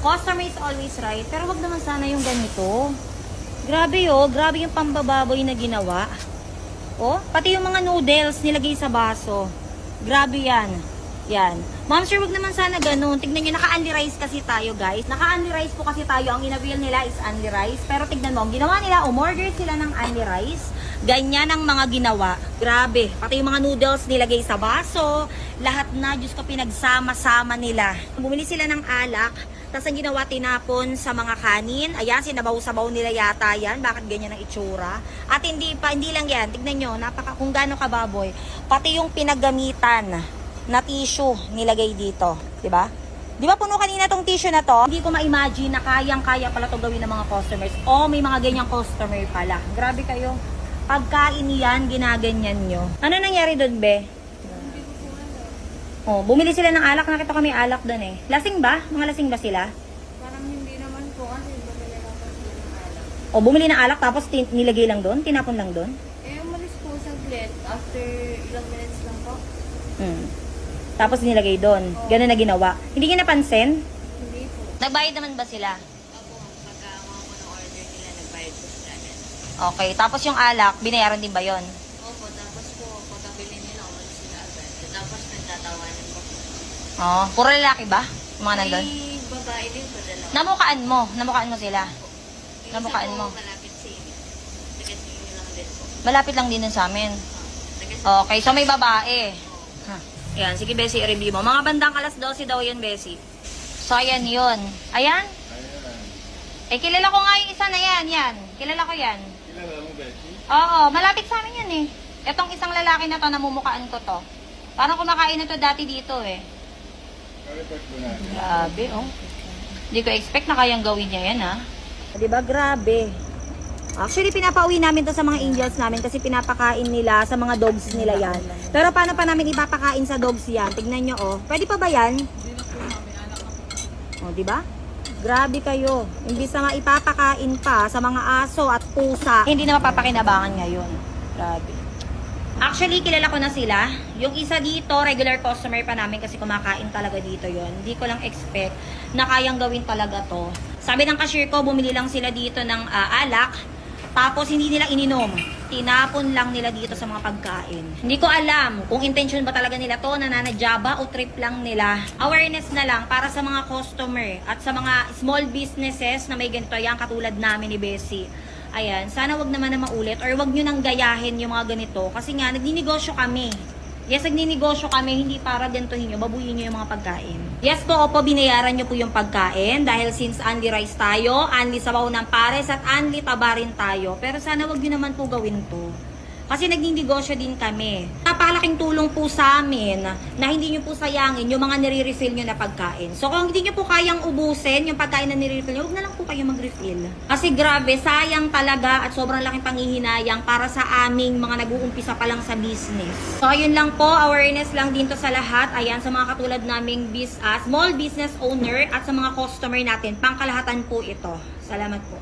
Customer is always right, pero wag naman sana yung ganito. Grabe oh, grabe yung pambababoy na ginawa. Oh, pati yung mga noodles nilagay sa baso. Grabe yan. Yan. Ma'am sir, wag naman sana ganun. Tignan nyo, naka-unli rice kasi tayo guys. Naka-unli rice po kasi tayo. Ang inabil nila is unli rice. Pero tignan mo, ang ginawa nila, umorder sila ng unli rice. Ganyan ang mga ginawa. Grabe. Pati yung mga noodles nilagay sa baso. Lahat na, Diyos ko, pinagsama-sama nila. Bumili sila ng alak. Tapos ang ginawa, tinapon sa mga kanin. Ayan, sinabaw-sabaw nila yata yan. Bakit ganyan ang itsura? At hindi pa, hindi lang yan. Tignan nyo, napaka, kung gaano kababoy. Pati yung pinaggamitan na tissue nilagay dito. 'di ba? Di ba puno kanina tong tissue na to? Hindi ko ma-imagine na kayang-kaya pala to gawin ng mga customers. O may mga ganyang customer pala. Grabe kayo. Pagkain yan, ginaganyan nyo. Ano nangyari doon, be? Oh, bumili sila ng alak. Nakita kami alak doon eh. Lasing ba? Mga lasing ba sila? Parang hindi naman po kasi bumili lang po sila ng alak. O, bumili ng alak tapos tin- nilagay lang doon? Tinapon lang doon? Eh, umalis po saglit. After ilang minutes lang po. Hmm. Tapos nilagay doon. Ganun na ginawa. Hindi niya napansin? Hindi po. Nagbayad naman ba sila? Opo, pagka mga po ng order nila, nagbayad po sila. Okay. Tapos yung alak, binayaran din ba yon? Opo, tapos po, pagkabili nila, umalis sila agad. Tapos nagtatawanan po. Oh, puro lalaki ba? Yung Mga nandun? May babae din po dalawa. Namukaan mo. Namukaan mo sila. Yung isa po, mo. malapit sa inyo. Lang din po. Malapit lang din sa amin. Okay, so may babae. Ha. Yan, sige Bessie, i-review mo. Mga bandang alas 12 daw yun, Bessie. So, ayan yun. Ayan? Eh, kilala ko nga yung isa na yan, yan. Kilala ko yan. Kilala mo, Becky? Oo, malapit sa amin yan eh. Etong isang lalaki na to, namumukaan ko to. Parang kumakain na to dati dito eh. Grabe, oh. Hindi ko expect na kayang gawin niya yan, ha? Di ba? Grabe. Actually, pinapauwi namin to sa mga angels namin kasi pinapakain nila sa mga dogs nila yan. Pero paano pa namin ipapakain sa dogs yan? Tignan nyo, oh. Pwede pa ba yan? Oh, di ba? Grabe kayo. Imbis na nga ipapakain pa sa mga aso at pusa, hindi na mapapakinabangan ngayon. Grabe. Actually, kilala ko na sila. Yung isa dito, regular customer pa namin kasi kumakain talaga dito yon. Hindi ko lang expect na kayang gawin talaga to. Sabi ng cashier ko, bumili lang sila dito ng ah, alak. Tapos hindi nila ininom. Tinapon lang nila dito sa mga pagkain. Hindi ko alam kung intention ba talaga nila to, nananadya ba o trip lang nila. Awareness na lang para sa mga customer at sa mga small businesses na may ganito yan katulad namin ni Bessie. Ayan, sana wag naman na maulit or wag nyo nang gayahin yung mga ganito kasi nga nagninegosyo kami. Yes, nagninegosyo kami, hindi para gantuhin nyo, babuyin nyo yung mga pagkain. Yes po, opo, binayaran nyo po yung pagkain dahil since Anli Rice tayo, Anli Sabaw ng Pares at Anli Taba rin tayo. Pero sana wag nyo naman po gawin to. Kasi nagninegosyo din kami. Napalaking tulong po sa amin na hindi nyo po sayangin yung mga nire-refill nyo na pagkain. So kung hindi nyo po kayang ubusin yung pagkain na nire-refill nyo, huwag na lang po kayo mag-refill. Kasi grabe, sayang talaga at sobrang laking panghihinayang para sa aming mga nag-uumpisa pa lang sa business. So ayun lang po, awareness lang din to sa lahat. Ayan, sa mga katulad naming bis, ah, small business owner at sa mga customer natin, pangkalahatan po ito. Salamat po.